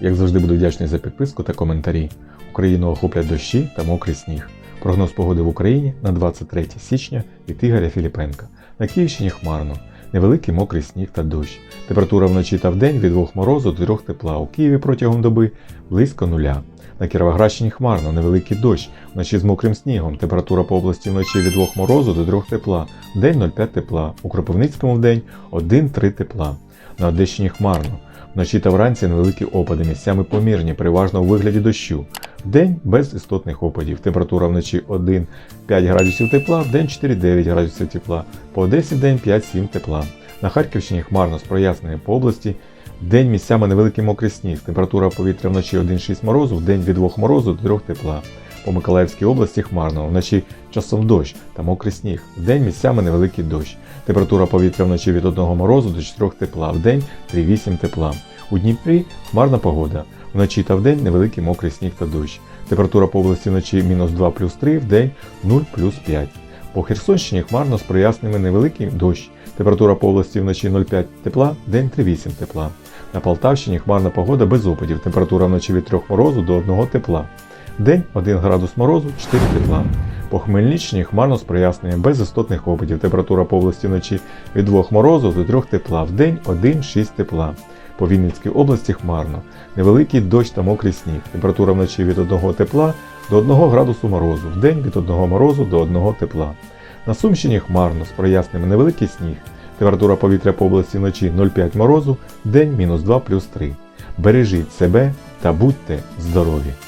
Як завжди буду вдячний за підписку та коментарі. Україну охоплять дощі та мокрий сніг. Прогноз погоди в Україні на 23 січня від Ігоря Філіпенка. На Київщині хмарно. Невеликий мокрий сніг та дощ. Температура вночі та вдень від 2 морозу до 3 тепла. У Києві протягом доби близько нуля. На Кіровоградщині хмарно, невеликий дощ, вночі з мокрим снігом. Температура по області вночі від 2 морозу до 3 тепла. Вдень 0,5 тепла. У Кропивницькому вдень 1-3 тепла. На Одещині хмарно. Вночі та вранці невеликі опади, місцями помірні, переважно у вигляді дощу. Вдень без істотних опадів. Температура вночі 1-5 градусів тепла, вдень 4-9 градусів тепла. По Одесі день 5-7 тепла. На Харківщині хмарно з проясненням по області. День місцями невеликий мокрий сніг. Температура повітря вночі 1-6 морозу, вдень від 2 морозу до 3 тепла. По Миколаївській області хмарно, вночі часом дощ та мокрий сніг. Вдень місцями невеликий дощ. Температура повітря вночі від 1 морозу до 4 тепла, вдень 3-8 тепла. У Дніпрі хмарна погода. Вночі та вдень невеликий мокрий сніг та дощ. Температура по області вночі мінус 2 плюс 3, вдень 0 плюс 5. По Херсонщині хмарно з проясненнями невеликий дощ. Температура по області вночі 0,5 тепла, вдень 3,8 тепла. На Полтавщині хмарна погода без опадів. Температура вночі від 3 морозу до 1 тепла. День 1 градус морозу, 4 тепла. По Хмельниччині хмарно з проясненням без істотних опадів. Температура по області вночі від 2 морозу до 3 тепла. Вдень 1-6 тепла. По Вінницькій області хмарно. Невеликий дощ та мокрий сніг. Температура вночі від 1 тепла до 1 градусу морозу. Вдень від 1 морозу до 1 тепла. На Сумщині хмарно з проясненням невеликий сніг. Температура повітря по області вночі 0,5 морозу, день мінус 2 плюс 3. Бережіть себе та будьте здорові!